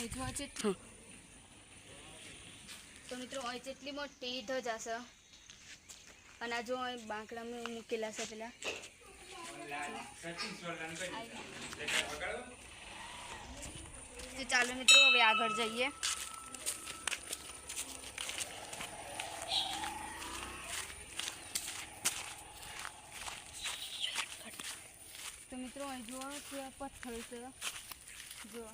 અહીં જો છે હમ. તો મિત્રો અહીં જેટલી મોટી ધજા છે. અને આ જો અહીં બાંકડામાં મૂકેલા છે પેલા. તો ચાલો મિત્રો હવે આગળ જઈએ. તો મિત્રો અહીં જુઓ કે પથ્થર છે જુઓ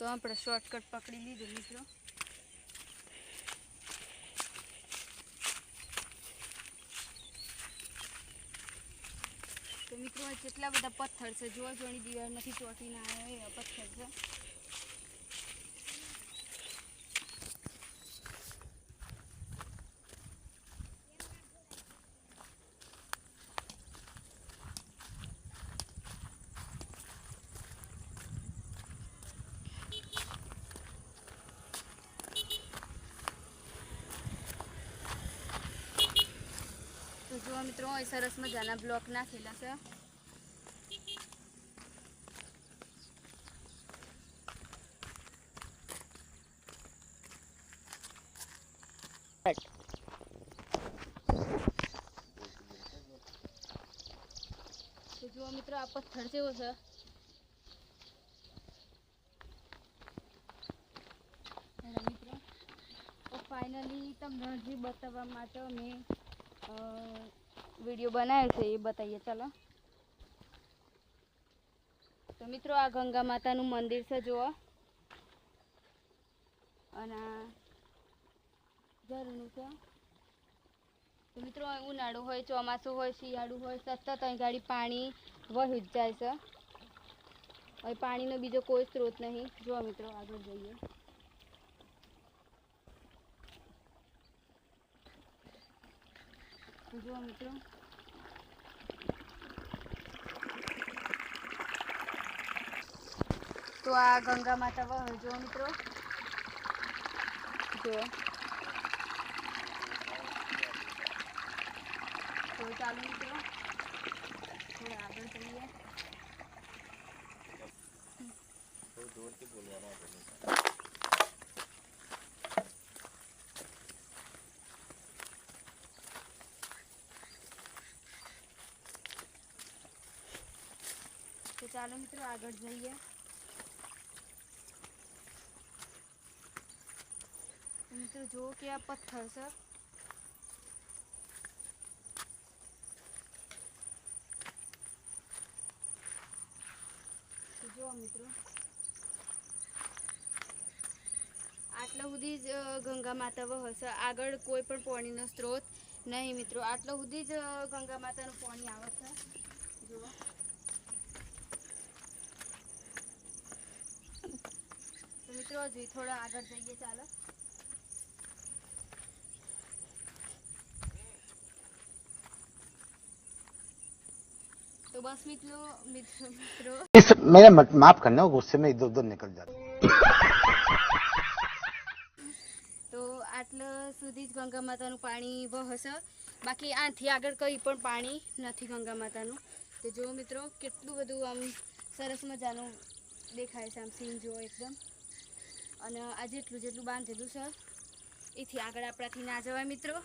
તો આપણે શોર્ટકટ પકડી લીધું, મિત્રો. તો મિત્રો જેટલા બધા પથ્થર છે? જોવા જોણી દિવાલ નથી ચોટીને એવા પથ્થર છે. મિત્રો, અહીં સરસ મજાના બ્લોક નાખેલા છે. જુઓ મિત્રો, આ પથ્થર જેવો છે. મિત્રો ફાઇનલી તમને હજી બતાવવા માટે અમે વીડિયો બનાવ્યો છે એ બતાવીએ, ચાલો. તો મિત્રો આ ગંગા માતાનું મંદિર છે, જુઓ. અને ઝરણું છે. તો મિત્રો ઉનાળું હોય, ચોમાસું હોય, શિયાળું હોય, સતત અહીં ગાડી પાણી વહી જ જાય છે. અહીં પાણીનો બીજો કોઈ સ્ત્રોત નહીં. જુઓ મિત્રો, આગળ જઈએ. જુઓ મિત્રો. તો આ ગંગા માતા વહે જુઓ મિત્રો. જુઓ. તો ચાલો મિત્રો આગળ જઈએ ચાલો મિત્રો, આગળ જઈએ. મિત્રો, જુઓ કે આ પથ્થર છે. જુઓ મિત્રો, આટલા સુધી જ ગંગા માતા વહશે આગળ કોઈ પણ પાણીનો સ્ત્રોત નહીં, મિત્રો. આટલા સુધી જ ગંગા માતાનું પાણી આવે છે. જુઓ. તો મિત્રો હજી થોડા આગળ જઈએ ચાલો તો બસ મિત્રો મિત્રો મિત્રો इस मेरे मत- माफ करना गुस्से में इधर उधर निकल जाता हूं। તો આટલા સુધી જ ગંગા માતાનું પાણી વહશે બાકી આથી આગળ કંઈ પણ પાણી નથી ગંગા માતાનું તો જુઓ મિત્રો કેટલું બધું આમ સરસ મજાનું દેખાય છે આમ સીન જુઓ એકદમ અને આ જેટલું જેટલું બાંધેલું છે, એથી આગળ આપણાથી ના જવાય મિત્રો.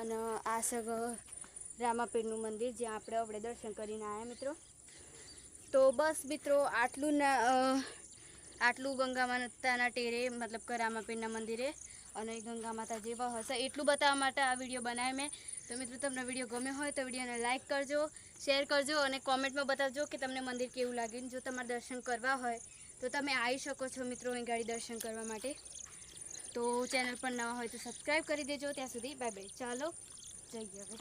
અને આ સગ રામાપીરનું મંદિર, જ્યાં આપણે આપણે દર્શન કરીને આવ્યા મિત્રો. તો બસ મિત્રો, આટલું આટલું ગંગા માતાના ટેરે, મતલબ કે રામાપીરના મંદિરે અને ગંગા માતા જેવા હશે, એટલું બતાવવા માટે આ વીડિયો બનાવ્યો મેં. તો મિત્રો તમને વીડિયો ગમ્યો હોય તો વિડીયોને લાઇક કરજો શેર કરજો અને કોમેન્ટમાં બતાવજો કે તમને મંદિર કેવું લાગ્યું જો તમારે દર્શન કરવા હોય તો તમે આવી શકો છો મિત્રો અહીં ગાડી દર્શન કરવા માટે. તો ચેનલ પર નવા હોય તો સબસ્ક્રાઈબ કરી દેજો. ત્યાં સુધી બાય બાય ચાલો જઈએ હવે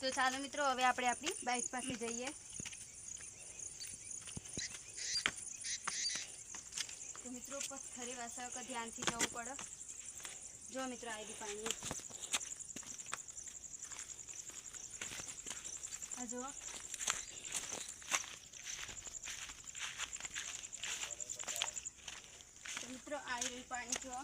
તો ચાલો મિત્રો હવે આપણે આપણી બાઇક પાસે જઈએ. મિત્રો પથ્થરે વાસા વખત ધ્યાનથી જવું પડે. જો મિત્રો આવી પાણી આ મિત્રો આવી રહ્યું પાણી જુઓ.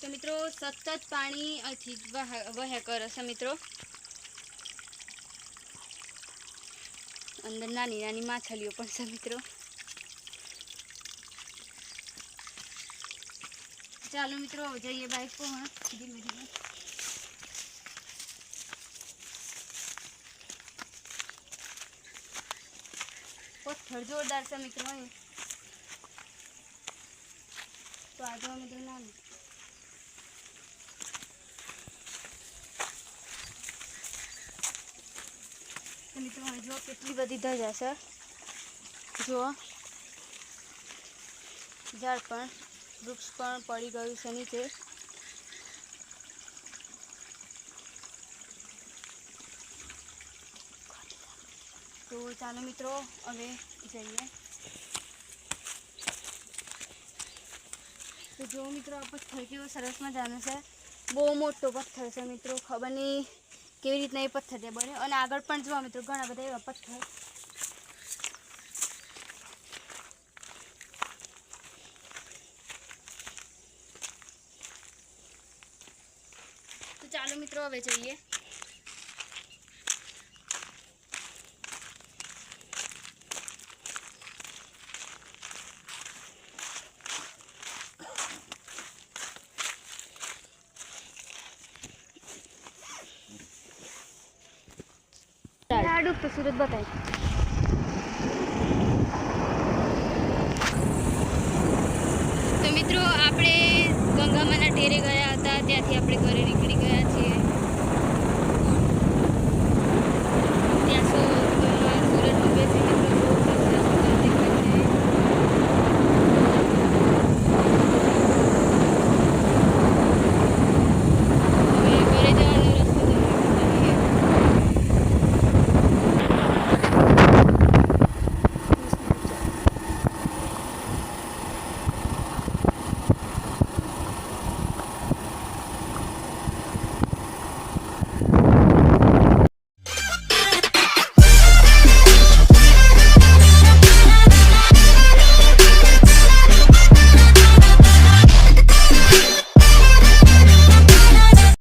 તો મિત્રો, સતત પાણી અહીંથી વહ્યા કરે મિત્રો. અંદર નાની નાની માછલીઓ પણ છે મિત્રો. ચાલો મિત્રો જઈએ બાઈક પર ધીમે ધીમે. પથ્થર જોરદાર છે મિત્રો તો આ જો મિત્રો નાનું. મિત્રો જો કેટલી બધી ધજા છે. જુઓ. ઝાડ પણ, વૃક્ષ પણ પડી ગયું છે નીચે. તો ચાલો મિત્રો, હવે જઈએ. તો જો મિત્રો, આ પથ્થર કેવો સરસ મજાનો છે. બહુ મોટો પથ્થર છે મિત્રો, ખબર નહીં. કેવી રીતના એ પથ્થર તે બન્યો? અને આગળ પણ જોવા મિત્રો ઘણા બધા એવા પથ્થર. તો ચાલો મિત્રો હવે જઈએ. આ ડૂબતો સુરત બતાય તો મિત્રો આપણે ગંગામાના ટેરે ગયા હતા ત્યાંથી આપણે